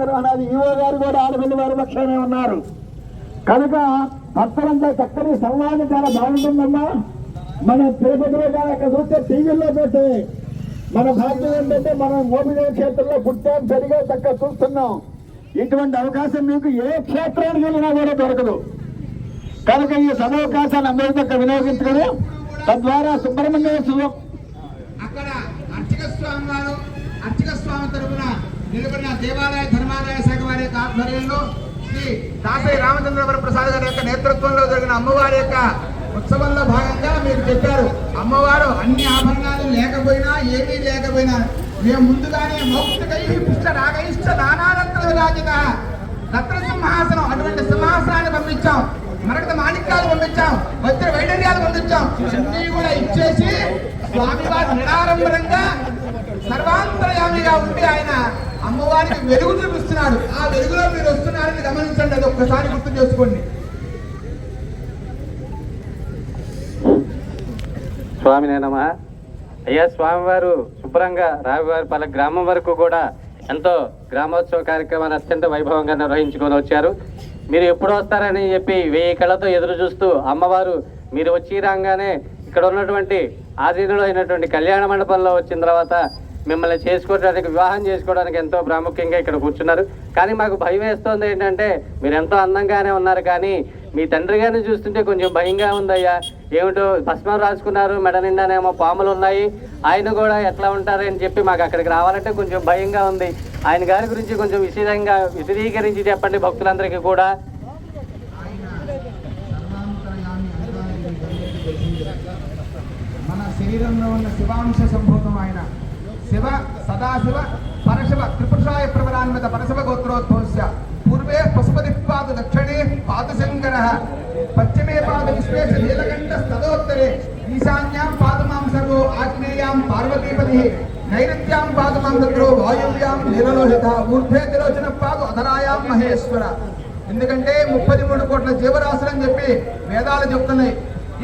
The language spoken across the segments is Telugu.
కార్యనిర్వహణాది ఈవో గారు కూడా ఆడపిల్లి వారి పక్షానే ఉన్నారు. కనుక భక్తులంతా చక్కని సంవాదం చాలా బాగుంటుందమ్మా. మన తిరుపతిలో కానీ అక్కడ చూస్తే టీవీల్లో పెట్టి మన భాగ్యం ఏంటంటే మనం మోపిదేవ క్షేత్రంలో పుట్టాం సరిగా చక్కగా చూస్తున్నాం. ఇటువంటి అవకాశం మీకు ఏ క్షేత్రానికి వెళ్ళినా కూడా దొరకదు. కనుక ఈ సదవకాశాన్ని అందరి చక్క వినియోగించుకొని తద్వారా సుబ్రహ్మణ్య శివం అక్కడ అర్చక స్వామి వారు అర్చక స్వామి తరఫున నిలబడిన దేవాలయ ధర్మాదాయ శాఖ వారి యొక్క ఆధ్వర్యంలో శ్రీ దాసరి రామచంద్రవర ప్రసాద్ గారి యొక్క నేతృత్వంలో జరిగిన అమ్మవారి యొక్క ఉత్సవంలో భాగంగా మీరు చెప్పారు. అమ్మవారు అన్ని ఆభరణాలు లేకపోయినా ఏమీ లేకపోయినా మేము ముందుగానే మౌక్తికై పుష్ట రాగయిష్ట నానారత్న విరాజిత రత్న సింహాసనం అటువంటి సింహాసనాన్ని పంపించాం. మరకత మాణిక్యాలు పంపించాం. వజ్ర వైడర్యాలు పంపించాం. అన్నీ కూడా ఇచ్చేసి స్వామివారు నిరాడంబరంగా సర్వాంతర్యామిగా ఉండి ఆయన అమ్మవారికి వెలుగు చూపిస్తున్నాడు. ఆ వెలుగులో మీరు వస్తున్నారని గమనించండి అది ఒక్కసారి గుర్తు చేసుకోండి. స్వామి నేనమ్మా అయ్యా స్వామివారు శుభ్రంగా రావివారిపల్లె గ్రామం వరకు కూడా ఎంతో గ్రామోత్సవ కార్యక్రమాన్ని అత్యంత వైభవంగా నిర్వహించుకొని వచ్చారు. మీరు ఎప్పుడు వస్తారని చెప్పి వెయ్యి కళ్ళతో ఎదురు చూస్తూ అమ్మవారు మీరు వచ్చి రాగానే ఇక్కడ ఉన్నటువంటి ఆధీనంలో అయినటువంటి కళ్యాణ మండపంలో వచ్చిన తర్వాత మిమ్మల్ని చేసుకోవడానికి వివాహం చేసుకోవడానికి ఎంతో ప్రాముఖ్యంగా ఇక్కడ కూర్చున్నారు. కానీ మాకు భయం వేస్తోంది ఏంటంటే మీరు ఎంతో అందంగానే ఉన్నారు కానీ మీ తండ్రి గారిని చూస్తుంటే కొంచెం భయంగా ఉందయ్యా. ఏమిటో భస్మం రాసుకున్నారు మెడ నిండానేమో పాములు ఉన్నాయి. ఆయన కూడా ఎట్లా ఉంటారు అని చెప్పి మాకు అక్కడికి రావాలంటే కొంచెం భయంగా ఉంది. ఆయన గారి గురించి కొంచెం విశేషంగా విశదీకరించి చెప్పండి భక్తులందరికీ కూడా. మన శరీరంలో ఉన్న శివాంశ సంభూతం ఆయన. శివ సదాశివ పరశివ త్రిపురుషాయ ప్రవరాన్విత పరశివ గోత్రోద్భవస్య. పూర్వే పశుపతి పాద దక్షిణే పాదశంకర. పశ్చిమే పాద విశ్వేశ నీలకంఠ స్తదోత్తరే. ఈశాన్యాం పాదమాం సర్వో ఆగ్నేయాం పార్వతీపతి. నైరుత్యాం పాదమాం దగ్గరో వాయువ్యాం నీలలోహిత. ఊర్ధ్వే తిరోచన పాదు అధరాయాం మహేశ్వర. ఎందుకంటే ముప్పది మూడు కోట్ల జీవరాశులు అని చెప్పి వేదాలు చెప్తున్నాయి.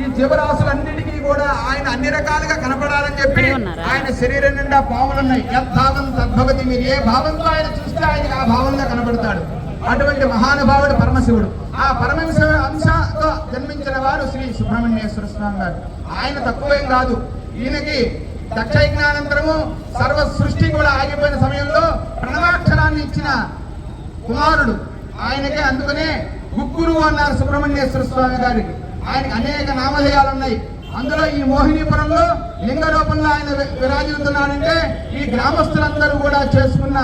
ఈ జీవరాశులన్నిటి కూడా ఆయన అన్ని రకాలుగా కనపడాలని చెప్పి ఆయన శరీరం నిండా పాములు ఉన్నాయి. యద్భావం తద్భవతి. మీరు ఏ భావంతో ఆయన చూస్తే ఆయనకి ఆ భావంగా కనపడతాడు. అటువంటి మహానుభావుడు పరమశివుడు. ఆ పరమశివ అంశతో జన్మించిన వారు శ్రీ సుబ్రహ్మణ్యేశ్వర స్వామి గారు. ఆయన తక్కువేం కాదు. ఈయనకి దక్షయజ్ఞానంతరము సర్వ సృష్టి కూడా ఆగిపోయిన సమయంలో ప్రణవాక్షరాన్ని ఇచ్చిన కుమారుడు. ఆయనకే అందుకనే ముగ్గురు అన్నారు సుబ్రహ్మణ్యేశ్వర స్వామి గారికి. ఆయనకి అనేక నామధేయాలు ఉన్నాయి. అందులో ఈ మోహినీపురంలో లింగ రూపంలో ఆయన వి- విరాజిల్లుతున్నాడంటే ఈ గ్రామస్తులందరూ కూడా చేసుకున్న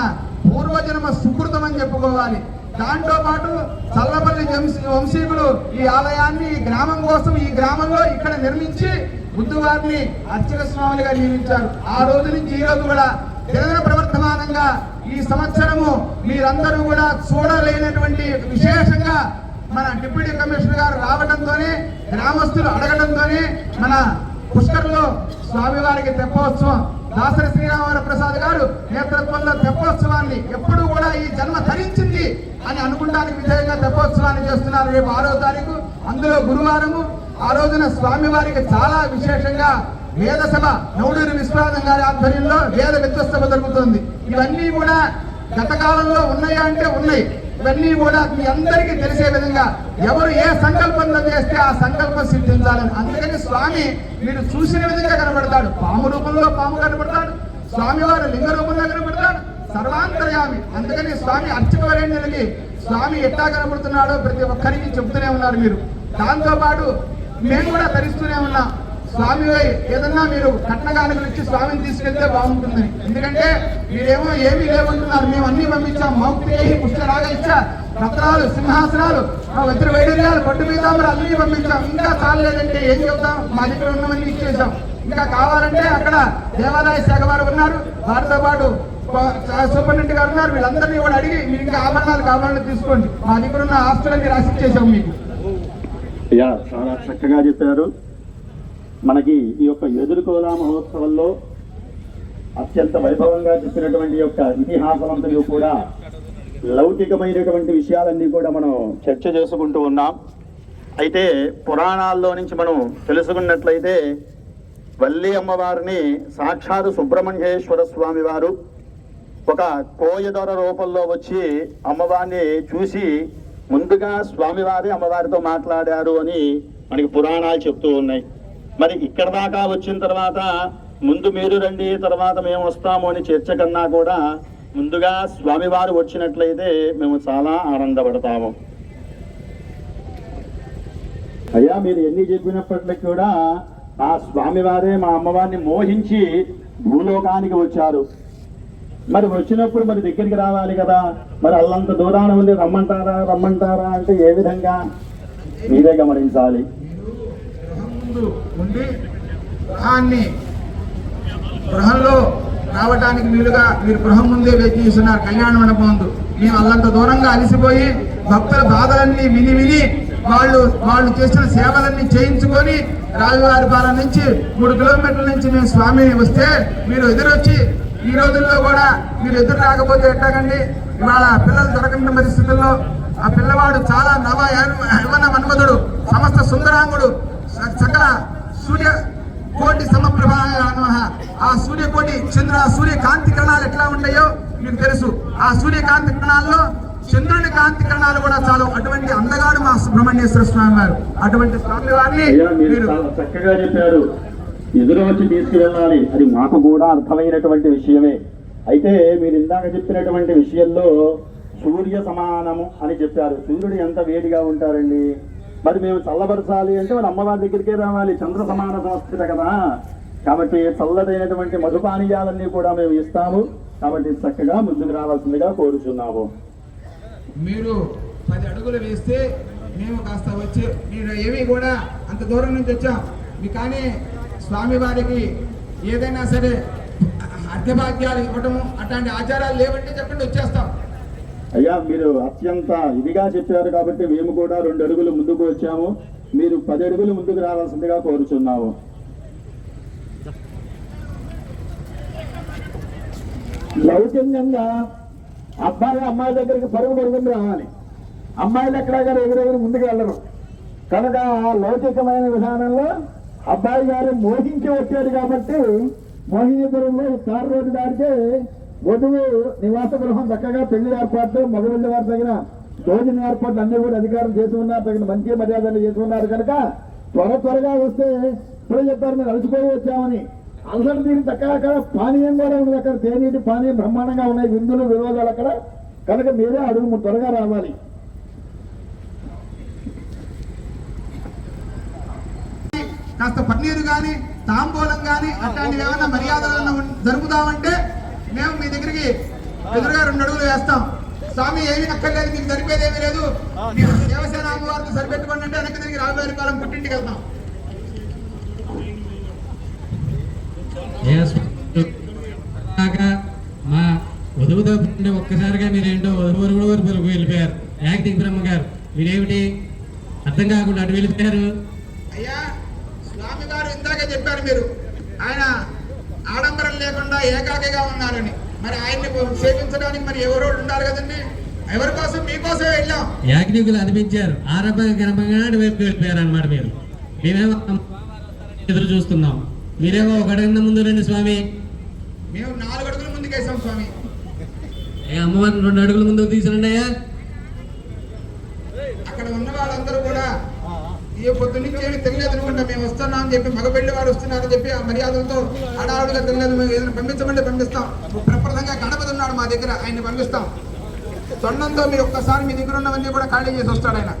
పూర్వజన్మ సుకృతం అని చెప్పుకోవాలి. దాంతో పాటు చల్లపల్లి వంశీ వంశీకులు ఈ ఆలయాన్ని ఈ గ్రామం కోసం ఈ గ్రామంలో ఇక్కడ నిర్మించి బుద్ధువారిని అర్చక స్వామిగా నియమించారు. ఆ రోజు నుంచి ఈ రోజు కూడా దినదిన ప్రవర్తమానంగా ఈ సంవత్సరము మీరందరూ కూడా చూడలేనటువంటి విశేషంగా మన డిప్యూటీ కమిషనర్ గారు రావడంతోనే గ్రామస్తులు అడగడంతోనే మన పుష్కర్లో స్వామివారికి తెప్పోత్సవం దాసరి శ్రీరామవర ప్రసాద్ గారు నేతృత్వంలో తెప్పోత్సవాన్ని ఎప్పుడు కూడా ఈ జన్మ ధరించింది అని అనుకుంటానికి విధేయంగా తెప్పోత్సవాన్ని చేస్తున్నారు రేపు ఆరో తారీఖు. అందులో గురువారము ఆ రోజున స్వామివారికి చాలా విశేషంగా వేద సభ నౌడూరి విశ్వనాథం గారి ఆధ్వర్యంలో వేద విద్వస్తభ జరుగుతుంది. ఇవన్నీ కూడా గత కాలంలో ఉన్నాయా అంటే ఉన్నాయి. ఇవన్నీ కూడా మీ అందరికీ తెలిసే విధంగా ఎవరు ఏ సంకల్పంలో చేస్తే ఆ సంకల్పం సిద్ధించాలని అందుకని స్వామి మీరు చూసిన విధంగా కనబడతాడు. పాము రూపంలో పాము కనబడతాడు. స్వామివారు లింగ రూపంలో కనబడతాడు. సర్వాంతర్యామి. అందుకని స్వామి అర్చకవరేణ్యులకి స్వామి ఎట్లా కనబడుతున్నాడో ప్రతి ఒక్కరికి చెబుతూనే ఉన్నారు మీరు. దాంతోపాటు మేము కూడా ధరిస్తూనే ఉన్నాం. స్వామి ఏదన్నా మీరు కట్నగానుకలు ఇచ్చి స్వామిని తీసుకెళ్తే బాగుంటుందని ఎందుకంటే మీరేమో ఏమీ లేవంటున్నారు. మేము అన్ని పంపించాం. మౌక్తి పుష్కరాగా ఇచ్చా రత్నాలు సింహాసనాలు ఆ వజ్ర వైడర్యాలు పట్టు పీతాంబరాలు అన్ని పంపించాం. ఇంకా చాలలేదంటే ఏం చెప్తాం మా దగ్గర ఉన్నవన్నీ ఇచ్చేసాం. ఇంకా కావాలంటే అక్కడ దేవాదాయ శాఖ వారు ఉన్నారు. వారితో పాటు సూపరింటెండెంట్ గారు ఉన్నారు. వీళ్ళందరినీ కూడా అడిగి మీరు ఇంకా ఆభరణాలు కావాలని తీసుకోండి. మా దగ్గర ఉన్న ఆస్తులన్నీ రాసి ఇచ్చేసాం మీకు. యా చాలా చక్కగా చెప్పారు. మనకి ఈ యొక్క ఎదుర్కోలా మహోత్సవంలో అత్యంత వైభవంగా చెప్పినటువంటి యొక్క ఇతిహాసమంతయు కూడా లౌకికమైనటువంటి విషయాలన్నీ కూడా మనం చర్చ చేసుకుంటూ ఉన్నాం. అయితే పురాణాల్లో నుంచి మనం తెలుసుకున్నట్లయితే వల్లి అమ్మవారిని సాక్షాత్ సుబ్రహ్మణ్యేశ్వర స్వామి వారు ఒక కోయదొర రూపంలో వచ్చి అమ్మవారిని చూసి ముందుగా స్వామివారి అమ్మవారితో మాట్లాడారు అని మనకి పురాణాలు చెప్తూ ఉన్నాయి. మరి ఇక్కడ దాకా వచ్చిన తర్వాత ముందు మీరు రండి తర్వాత మేము వస్తాము అని చర్చ కన్నా కూడా ముందుగా స్వామివారు వచ్చినట్లయితే మేము చాలా ఆనందపడతాము. అయ్యా మీరు ఎన్ని చెప్పినప్పటికీ కూడా ఆ స్వామివారే మా అమ్మవారిని మోహించి భూలోకానికి వచ్చారు. మరి వచ్చినప్పుడు మరి దగ్గరికి రావాలి కదా. మరి అల్లంత దూరాన ఉండి రమ్మంటారా రమ్మంటారా అంటే ఏ విధంగా? మీరే గమనించాలి. ముందు ఉండి గృహాన్ని గృహంలో రావడానికి వీలుగా మీరు గృహం ముందే వేచి చూస్తున్నారు. కళ్యాణ మండపం ముందు. మేము అల్లంత దూరంగా అలసిపోయి భక్తుల బాధలన్నీ విని విని వాళ్ళు వాళ్ళు చేసిన సేవలన్నీ చేయించుకొని రాజువారి పాల నుంచి మూడు కిలోమీటర్ల నుంచి మేము స్వామిని వస్తే మీరు ఎదురొచ్చి ఈ రోజుల్లో కూడా మీరు ఎదురు రాకపోతే ఎట్టాగండి ఇవాళ పిల్లలు దొరకని పరిస్థితుల్లో ఆ పిల్లవాడు చాలా నవ యవన మన్మధుడు సమస్త సుందరాంగుడు సకల సూర్య కోటి సమప్రభాయ నమః. ఆ సూర్యకోటి చంద్ర సూర్య కాంతి కిరణాలు ఎట్లా ఉంటాయో మీకు తెలుసు ఆ సూర్యకాంతి కిరణాల్లో చంద్రుని కాంతి కిరణాలు కూడా చాలు అటువంటి అందగాడు మా సుబ్రహ్మణ్యేశ్వర స్వామి వారు అటువంటి స్వామి వారిని మీరు చక్కగా చెప్పారు. ఎదురు వచ్చి తీసుకువెళ్ళాలి. అది మాకు కూడా అర్థమైనటువంటి విషయమే. అయితే మీరు ఇందాక చెప్పినటువంటి విషయంలో సూర్య సమానము అని చెప్పారు. సూర్యుడు ఎంత వేడిగా ఉంటారండి? మరి మేము చల్లబరచాలి అంటే మన అమ్మవారి దగ్గరికే రావాలి. చంద్ర సమాన సంస్థిత కదా. కాబట్టి చల్లదైనటువంటి మధుపానీయాలన్నీ కూడా మేము ఇస్తాము. కాబట్టి చక్కగా ముందుకు రావాల్సిందిగా కోరుచున్నాము. మీరు పది అడుగులు వేస్తే మేము కాస్త వచ్చి మీరు ఏమీ కూడా అంత దూరం నుంచి వచ్చాం. మీ కానీ స్వామివారికి ఏదైనా సరే అర్ఘ్యభాగ్యాలు ఇవ్వటము అట్లాంటి ఆచారాలు లేవంటే చెప్పండి వచ్చేస్తాం. అయ్యా మీరు అత్యంత ఇదిగా చెప్పారు కాబట్టి మేము కూడా రెండు అడుగులు ముందుకు వచ్చాము. మీరు పది అడుగులు ముందుకు రావాల్సిందిగా కోరుచున్నాము. లౌకికంగా అబ్బాయి అమ్మాయి దగ్గరికి పరుగు పరుగుని రావాలి. అమ్మాయిలు ఎక్కడా గారు ఎగురెగురు ముందుకు వెళ్ళరు. కనుక ఆ లౌకికమైన విధానంలో అబ్బాయి గారు మోహించి వచ్చాడు కాబట్టి మోహినీపురంలో కారు రోడ్డు దాటితే వధువు నివాస గృహం చక్కగా పెళ్ళి ఏర్పాట్లు మగవాళ్ళ వారి తగిన భోజన ఏర్పాట్లు అన్ని కూడా అధికారం చేసి ఉన్నారు తగిన మంచి మర్యాదలు చేసి ఉన్నారు. కనుక త్వర త్వరగా వస్తే ఇప్పుడే చెప్పారు మీరు అలసిపోయి వచ్చామని. అలసట తీరి చక్కగా అక్కడ పానీయం కూడా ఉంది అక్కడ. తేనీటి పానీయం బ్రహ్మాండంగా ఉన్నాయి. విందులు విరోధాలు అక్కడ. కనుక మీరే అడుగు త్వరగా రావాలి. కాస్త పన్నీరు కానీ తాంబూలం కానీ అట్లాంటివి ఏమైనా మర్యాదలు జరుపుదామంటే మేము మీ దగ్గరికి ఎదురుగా రెండు అడుగులు వేస్తాం. స్వామి ఏమీ అక్కర్లేదు మీకు సరిపోయేది ఏమీ లేదు మీరు దేవసేన అమ్మవారిని సరిపెట్టుకోండి అంటే వెనక్కి తిరిగి రాబోయే కాలం పుట్టింటికి వెళ్తాం. మా వధువుతో ఒక్కసారిగా మీరేంటో వధువు వరకు వరకు వెళ్ళిపోయారు. యాక్టింగ్ బ్రహ్మ గారు మీరేమిటి అర్థం కాకుండా అటు వెళ్ళిపోయారు. అయ్యా స్వామి గారు ఇందాక చెప్పారు మీరు. ఆయన ఆడంబరం లేకుండా ఏకాకిగా ఉన్నారని. మరి ఆయన్ని సేవించడానికి మరి ఎవరో ఉండాలి కదండి? ఎవరి కోసం? మీకోసమే వెళ్ళాం. యాజ్ఞికులు అనిపించారు. ఆరంభంగా గర్భంగా అటువైపు వెళ్ళిపోయారు అనమాట మీరు. మేమేమో ఎదురు చూస్తున్నాం. మీరేమో ఒక అడుగున ముందు రండి స్వామి. మేము నాలుగు అడుగులు ముందుకేసాం స్వామి. ఏ అమ్మవారిని రెండు అడుగుల ముందుకు తీసుకురండి అయ్యా. అక్కడ ఉన్న వాళ్ళందరూ కూడా ఈ పొద్దు నుంచి ఏమి తెలియదు అనుకుంటా మేము వస్తున్నాం అని చెప్పి మగ వారు వస్తున్నారని చెప్పి ఆ మర్యాదలతో హడావుడిగా తెలియదు మేము ఏదైనా పంపించమంటే పంపిస్తాం. ప్రప్రదంగా గణపతి ఉన్నాడు మా దగ్గర ఆయన్ని పంపిస్తాం. తొండంతో మీరు ఒక్కసారి మీ దగ్గర ఉన్నవన్నీ కూడా ఖాళీ చేసి వస్తాడు ఆయన.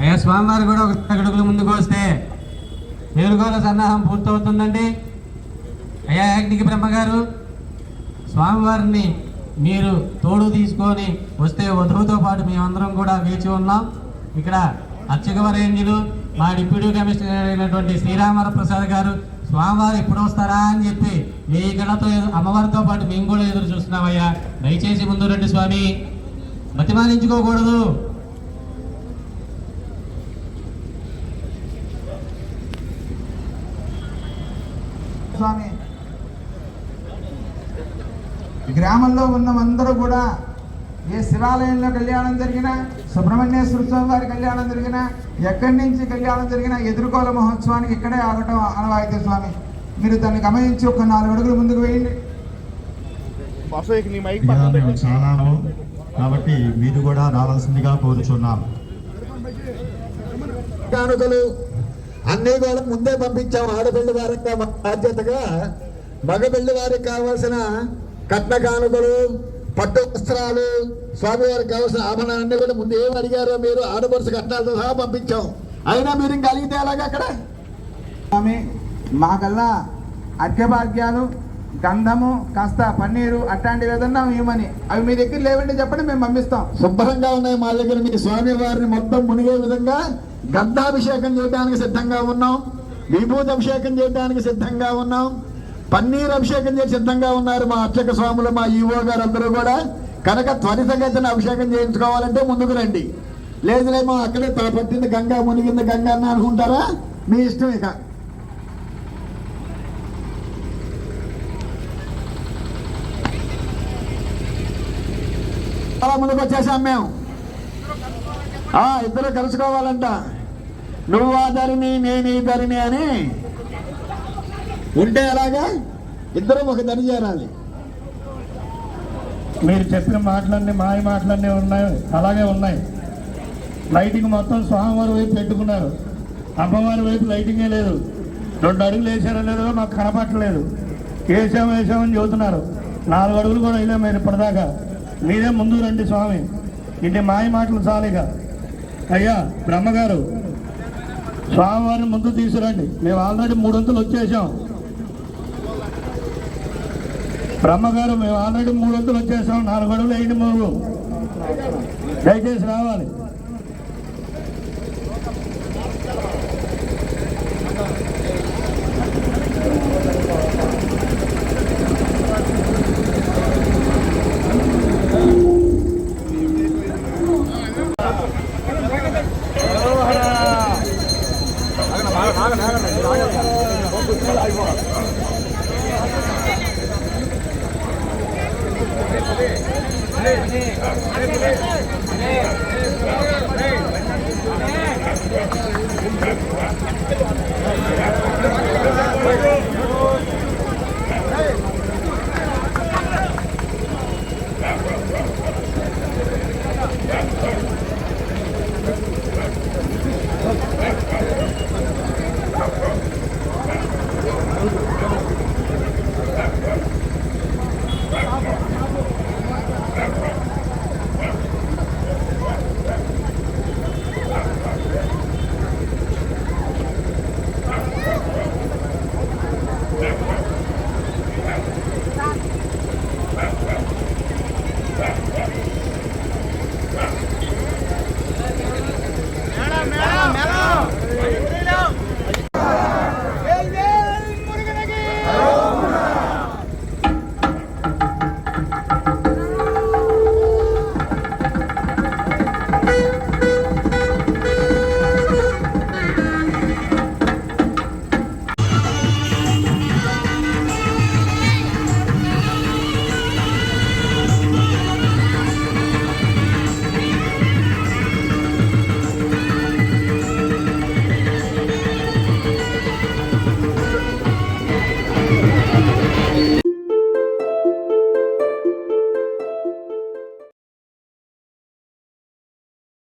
అయ్యా స్వామివారు కూడా ఒక అడుగుల ముందుకు వస్తే మేలుగోల సన్నాహం పూర్తవుతుందండి. అయ్యా యాజ్ఞిక బ్రహ్మగారు స్వామివారిని మీరు తోడు తీసుకొని వస్తే వధువుతో పాటు మేమందరం కూడా వేచి ఉన్నాం. ఇక్కడ అర్చకవరేంజులు మా డిప్యూటీ కమిషనర్ అయినటువంటి శ్రీరామర ప్రసాద్ గారు స్వామివారు ఎప్పుడు వస్తారా? అని చెప్పి మీ గడతో అమ్మవారితో పాటు మేము కూడా ఎదురు చూస్తున్నామయ్యా. దయచేసి ముందు రండి స్వామి. బతిమాలించుకోకూడదు. స్వామి గ్రామంలో ఉన్నవందరూ కూడా ఏ శివాలయంలో కళ్యాణం జరిగినా సుబ్రహ్మణ్యేశ్వర స్వామి వారి కళ్యాణం జరిగినా ఎక్కడి నుంచి కళ్యాణం జరిగినా ఎదుర్కోల మహోత్సవానికి ఇక్కడే ఆగటం అనవాయితీ స్వామి. మీరు దాన్ని గమనించి ఒక నాలుగు అడుగులు ముందుకు వేయండి. చాలాము. కాబట్టి మీరు కూడా రావాల్సిందిగా కోరుచున్నాం. కానుకలు అన్నీ కూడా ముందే పంపించాం. ఆడపిల్లి వారికి బాధ్యతగా మగపిల్లి వారికి కావాల్సిన కట్న కానుకలు పట్టు వస్త్రాలు స్వామివారికి కావాల్సిన ఆభరణాలన్నీ కూడా ముందు ఏం అడిగారో మీరు ఆడపడుచు కట్నాలతో సహా పంపించాం. అయినా మీరు ఇంకా అడిగితే ఎలాగ అక్కడ? స్వామి మాకల్లా అర్ఘ్యభాగ్యాలు గంధము కాస్త పన్నీరు అట్లాంటివి ఏదన్నా ఇవ్వమని. అవి మీ దగ్గర లేవంటే చెప్పండి మేము పంపిస్తాం. శుభ్రంగా ఉన్నాయి మా దగ్గర. మీ స్వామి వారిని మొత్తం మునిగే విధంగా గంధాభిషేకం చేయడానికి సిద్ధంగా ఉన్నాం. విభూతి అభిషేకం చేయడానికి సిద్ధంగా ఉన్నాం. పన్నీర్ అభిషేకం చేసి సిద్ధంగా ఉన్నారు మా అర్చక స్వాములు మా ఈవో గారు అందరూ కూడా. కనుక త్వరితగతిన అభిషేకం చేయించుకోవాలంటే ముందుకు రండి. లేదులేమో అక్కడే పట్టింది గంగా మునిగింది గంగా అని అనుకుంటారా? మీ ఇష్టం ఇక. ముందుకు వచ్చేసాం మేము. ఆ ఇద్దరు కలుసుకోవాలంట. నువ్వు ఆ ధరిని నేను ఈ ధరిని అని ఉంటే అలాగా ఇద్దరు ఒక దరి చేరాలి. మీరు చెప్పిన మాటలన్నీ మాయ మాటలన్నీ ఉన్నాయి అలాగే ఉన్నాయి. లైటింగ్ మొత్తం స్వామివారి వైపు పెట్టుకున్నారు. అమ్మవారి వైపు లైటింగే లేదు. రెండు అడుగులు వేసారో లేదో మాకు కనపట్టలేదు వేసాం వేసామని చెబుతున్నారు. నాలుగు అడుగులు కూడా వెళ్ళాం మీరు ఇప్పటిదాకా. మీరే ముందు రండి స్వామి. ఇంటి మాయ మాటలు చాలిక అయ్యా బ్రహ్మగారు స్వామివారిని ముందు తీసుకురండి. మేము ఆల్రెడీ మూడొంతులు వచ్చేసాం. బ్రహ్మగారు మేము ఆల్రెడీ మూడు వందలు వచ్చేసాం నాలుగు అడుగులు వేయండి మూడు దయచేసి రావాలి ¡Vamos! Thank you.